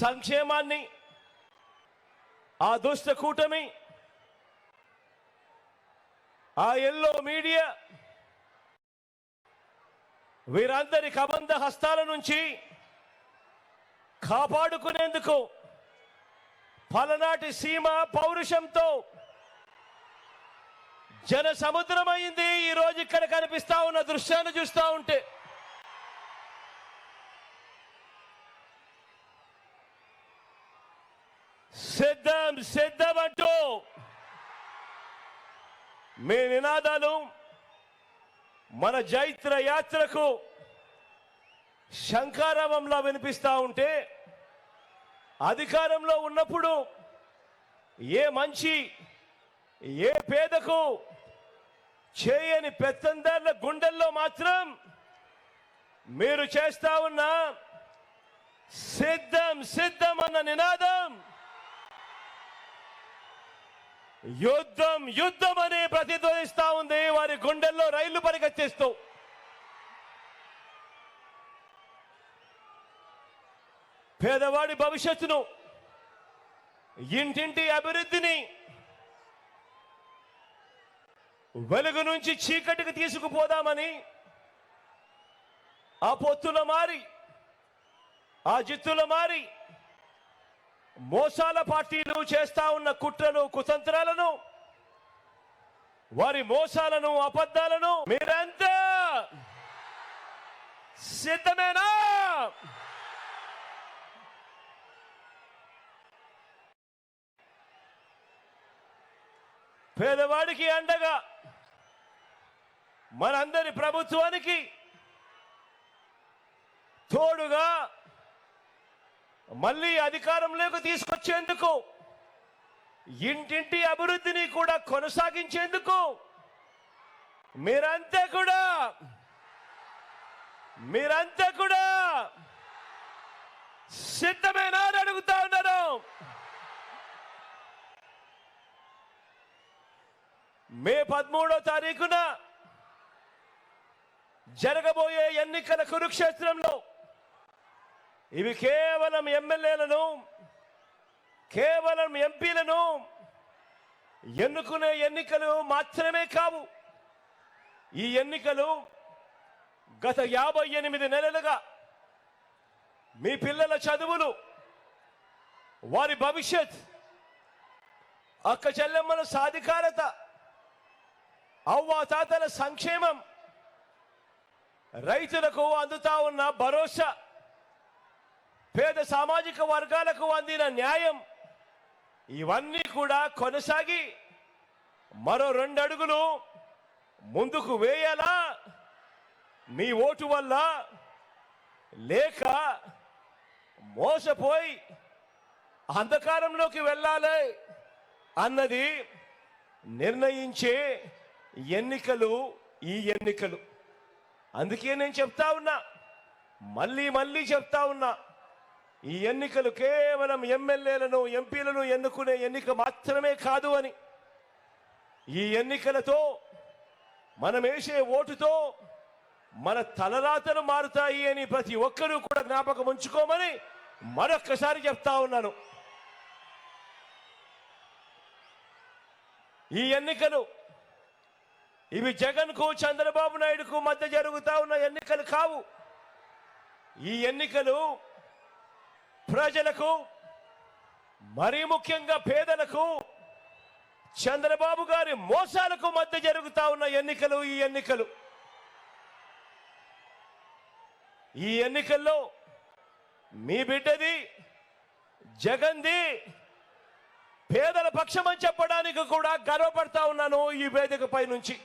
సంక్షేమాన్ని ఆ దుష్ట కూటమి ఆ ఎల్లో మీడియా వీరందరి కబంధ హస్తాల నుంచి కాపాడుకునేందుకు పలనాటి సీమ పౌరుషంతో జన సముద్రమైంది ఈ ఇక్కడ కనిపిస్తా ఉన్న దృశ్యాన్ని చూస్తా ఉంటే సిద్ధం సిద్ధం అంటూ మీ నినాదాలు మన జైత్ర యాత్రకు శంకారావంలా వినిపిస్తా ఉంటే అధికారంలో ఉన్నప్పుడు ఏ మంచి ఏ పేదకు చేయని పెత్తందారుల గుండెల్లో మాత్రం మీరు చేస్తా ఉన్న సిద్ధం సిద్ధం అన్న నినాదం యుద్ధం యుద్ధం అని ప్రతిధ్వనిస్తా ఉంది. వారి గుండెల్లో రైళ్ళు పరిగెత్తిస్తూ. పేదవాడి భవిష్యత్తును ఇంటింటి అభివృద్ధిని వెలుగు నుంచి చీకటికి తీసుకుపోదామని ఆ పొత్తుల మారి ఆ జిత్తుల మారి మోసాల పార్టీలు చేస్తా ఉన్న కుట్రను కుతంత్రాలను వారి మోసాలను అబద్ధాలను మీరంతా సిద్ధమేనా? పేదవాడికి అండగా మనందరి ప్రభుత్వానికి తోడుగా మళ్ళీ అధికారంలోకి తీసుకొచ్చేందుకు ఇంటింటి అభివృద్ధిని కూడా కొనసాగించేందుకు మీరంతా కూడా మీరంతా కూడా సిద్ధమేనా అని అడుగుతా ఉన్నారు మే పదమూడో తారీఖున జరగబోయే ఎన్నికల కురుక్షేత్రంలో ఇవి కేవలం ఎమ్మెల్యేలను కేవలం ఎంపీలను ఎన్నుకునే ఎన్నికలు మాత్రమే కావు. ఈ ఎన్నికలు గత యాభై ఎనిమిది నెలలుగా మీ పిల్లల చదువులు వారి భవిష్యత్ అక్క చెల్లెమ్మల సాధికారత అవ్వా తాతల సంక్షేమం రైతులకు అందుతా ఉన్న భరోసా పేద సామాజిక వర్గాలకు అందిన న్యాయం ఇవన్నీ కూడా కొనసాగి మరో రెండు అడుగులు ముందుకు వేయాలా? మీ ఓటు వల్ల లేక మోసపోయి అంధకారంలోకి వెళ్ళాలి అన్నది నిర్ణయించే ఎన్నికలు ఈ ఎన్నికలు. అందుకే నేను చెప్తా ఉన్నా మళ్ళీ మళ్ళీ చెప్తా ఉన్నా. ఈ ఎన్నికలు కేవలం ఎమ్మెల్యేలను ఎంపీలను ఎన్నుకునే ఎన్నిక మాత్రమే కాదు అని. ఈ ఎన్నికలతో మనం వేసే ఓటుతో మన తలరాతలు మారుతాయి అని ప్రతి ఒక్కరూ కూడా జ్ఞాపకం ఉంచుకోమని మరొక్కసారి చెప్తా ఉన్నాను. ఈ ఎన్నికలు ఇవి జగన్కు చంద్రబాబు నాయుడుకు మధ్య జరుగుతా ఉన్న ఎన్నికలు కావు. ఈ ఎన్నికలు ప్రజలకు మరీ ముఖ్యంగా పేదలకు చంద్రబాబు గారి మోసాలకు మధ్య జరుగుతా ఉన్న ఎన్నికలు ఈ ఎన్నికలు. ఈ ఎన్నికల్లో మీ బిడ్డది జగన్ది పేదల పక్షమని చెప్పడానికి కూడా గర్వపడతా ఉన్నాను ఈ వేదికపై నుంచి.